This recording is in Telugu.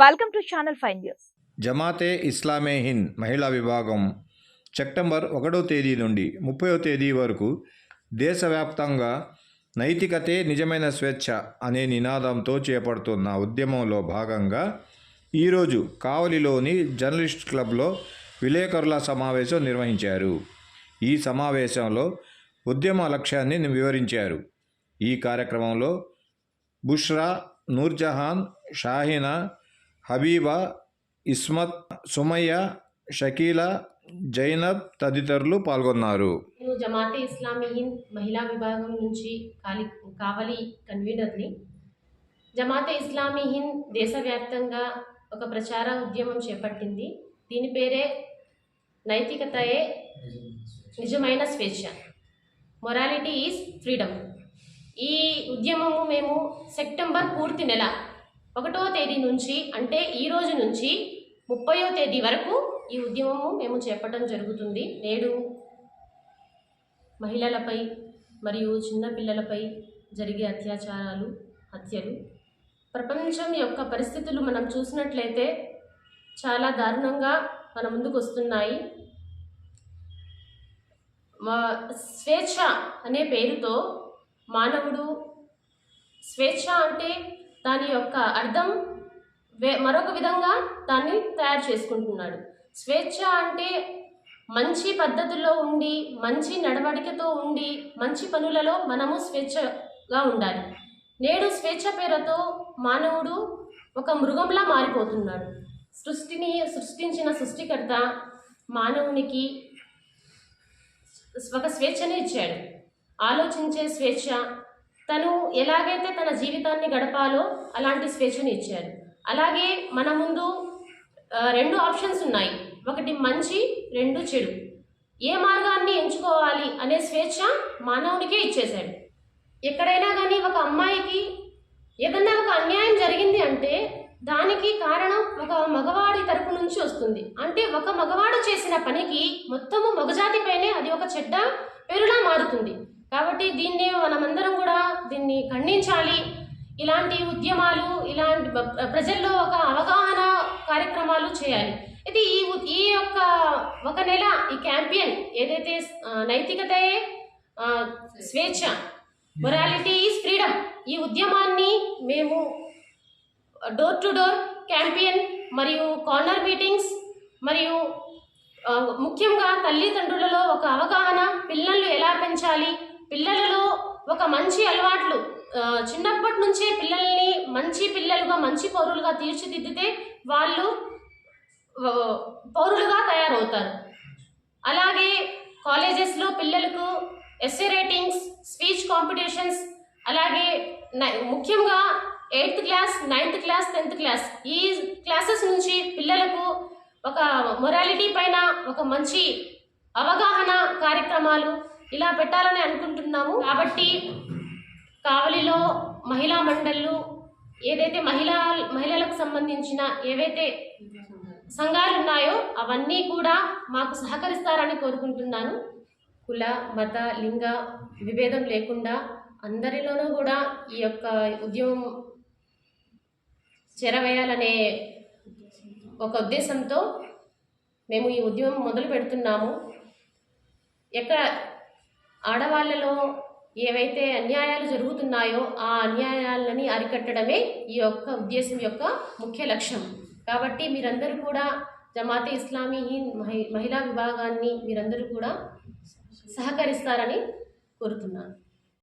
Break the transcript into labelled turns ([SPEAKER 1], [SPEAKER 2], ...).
[SPEAKER 1] Welcome to channel five news
[SPEAKER 2] Jamaat-e Islami Hind మహిళా విభాగం సెప్టెంబర్ ఒకటో తేదీ నుండి ముప్పయో తేదీ వరకు దేశవ్యాప్తంగా నైతికతే నిజమైన స్వేచ్ఛ అనే నినాదంతో చేపడుతున్న ఉద్యమంలో భాగంగా ఈరోజు కావలిలోని జర్నలిస్ట్ క్లబ్లో విలేకరుల సమావేశం నిర్వహించారు. ఈ సమావేశంలో ఉద్యమ లక్ష్యాన్ని వివరించారు. ఈ కార్యక్రమంలో బుష్రా నూర్జహాన్ షాహినా హబీబా ఇస్మత్ సుమయ్య షకీల జైనబ్ తదితరులు పాల్గొన్నారు.
[SPEAKER 3] నేను జమాతే ఇస్లామీ హింద్ మహిళా విభాగం నుంచి కాలి కావలి కన్వీనర్ని జమాతే ఇస్లామీ హింద్ దేశవ్యాప్తంగా ఒక ప్రచార ఉద్యమం చేపట్టింది. దీని పేరే నైతికతయే నిజమైన స్వేచ్ఛ. మొరాలిటీ ఈజ్ ఫ్రీడమ్ ఈ ఉద్యమము మేము సెప్టెంబర్ పూర్తి నెల ఒకటో తేదీ నుంచి అంటే ఈ రోజు నుంచి ముప్పయో తేదీ వరకు ఈ ఉద్యమము మేము చేపట్టడం జరుగుతుంది. నేడు మహిళలపై మరియు చిన్నపిల్లలపై జరిగే అత్యాచారాలు హత్యలు. ప్రపంచం యొక్క పరిస్థితులు మనం చూసినట్లయితే చాలా దారుణంగా మన ముందుకు వస్తున్నాయి. మా స్వేచ్ఛ అనే పేరుతో మానవుడు స్వేచ్ఛ అంటే దాని యొక్క అర్థం వే మరొక విధంగా దాన్ని తయారు చేసుకుంటున్నాడు. స్వేచ్ఛ అంటే మంచి పద్ధతుల్లో ఉండి మంచి నడవడికతో ఉండి మంచి పనులలో మనము స్వేచ్ఛగా ఉండాలి. నేడు స్వేచ్ఛ పేరుతో మానవుడు ఒక మృగంలా మారిపోతున్నాడు. సృష్టిని సృష్టించిన సృష్టికర్త మానవునికి ఒక స్వేచ్ఛని ఇచ్చాడు. ఆలోచించే స్వేచ్ఛ తను ఎలాగైతే తన జీవితాన్ని గడపాలో అలాంటి స్వేచ్ఛని ఇచ్చాడు. అలాగే మన ముందు రెండు ఆప్షన్స్ ఉన్నాయి. ఒకటి మంచి రెండు చెడు. ఏ మార్గాన్ని ఎంచుకోవాలి అనే స్వేచ్ఛ మానవునికే ఇచ్చేశాడు. ఎక్కడైనా కానీ ఒక అమ్మాయికి ఏదన్నా ఒక అన్యాయం జరిగింది అంటే దానికి కారణం ఒక మగవాడి తరపు నుంచి వస్తుంది. అంటే ఒక మగవాడు చేసిన పనికి మొత్తము మగజాతిపైనే అది ఒక చెడ్డ పేరులా మారుతుంది. కాబట్టి దీన్ని మనమందరం కూడా దీన్ని ఖండించాలి. ఇలాంటి ఉద్యమాలు ఇలాంటి ప్రజల్లో ఒక అవగాహన కార్యక్రమాలు చేయాలి. అయితే ఈ ఈ యొక్క ఒక నెల ఈ క్యాంపియన్ ఏదైతే నైతికతయే స్వేచ్ఛ మొరాలిటీ ఈజ్ ఫ్రీడమ్. ఈ ఉద్యమాన్ని మేము డోర్ టు డోర్ క్యాంపియన్ మరియు కార్నర్ మీటింగ్స్ మరియు ముఖ్యంగా తల్లిదండ్రులలో ఒక అవగాహన పిల్లలు ఎలా పెంచాలి పిల్లలలో ఒక మంచి అలవాట్లు చిన్నప్పటి నుంచే పిల్లల్ని మంచి పిల్లలుగా మంచి పౌరులుగా తీర్చిదిద్దితే వాళ్ళు పౌరులుగా తయారవుతారు. అలాగే కాలేజెస్లో పిల్లలకు ఎస్ఏ రేటింగ్స్ స్పీచ్ కాంపిటీషన్స్ అలాగే నై- ముఖ్యంగా eighth class ninth class tenth class ఈ క్లాసెస్ నుంచి పిల్లలకు ఒక మొరాలిటీ పైన ఒక మంచి అవగాహన కార్యక్రమాలు ఇలా పెట్టాలని అనుకుంటున్నాము. కాబట్టి కావలిలో మహిళా మండళ్ళు ఏదైతే మహిళా మహిళలకు సంబంధించిన ఏవైతే సంఘాలు ఉన్నాయో అవన్నీ కూడా మాకు సహకరిస్తారని కోరుకుంటున్నాను. కుల మత లింగ విభేదం లేకుండా అందరిలోనూ కూడా ఈ యొక్క ఉద్యమం చేరవేయాలనే ఒక ఉద్దేశంతో మేము ఈ ఉద్యమం మొదలు పెడుతున్నాము. ఎక్కడ ఆడవాళ్ళలో ఏవైతే అన్యాయాలు జరుగుతున్నాయో ఆ అన్యాయాలని అరికట్టడమే ఈ యొక్క ఉద్దేశం యొక్క ముఖ్య లక్ష్యం. కాబట్టి మీరందరూ కూడా జమాతే ఇస్లామీ హింద్ మహి మహిళా విభాగాన్ని మీరందరూ కూడా సహకరిస్తారని కోరుతున్నాను.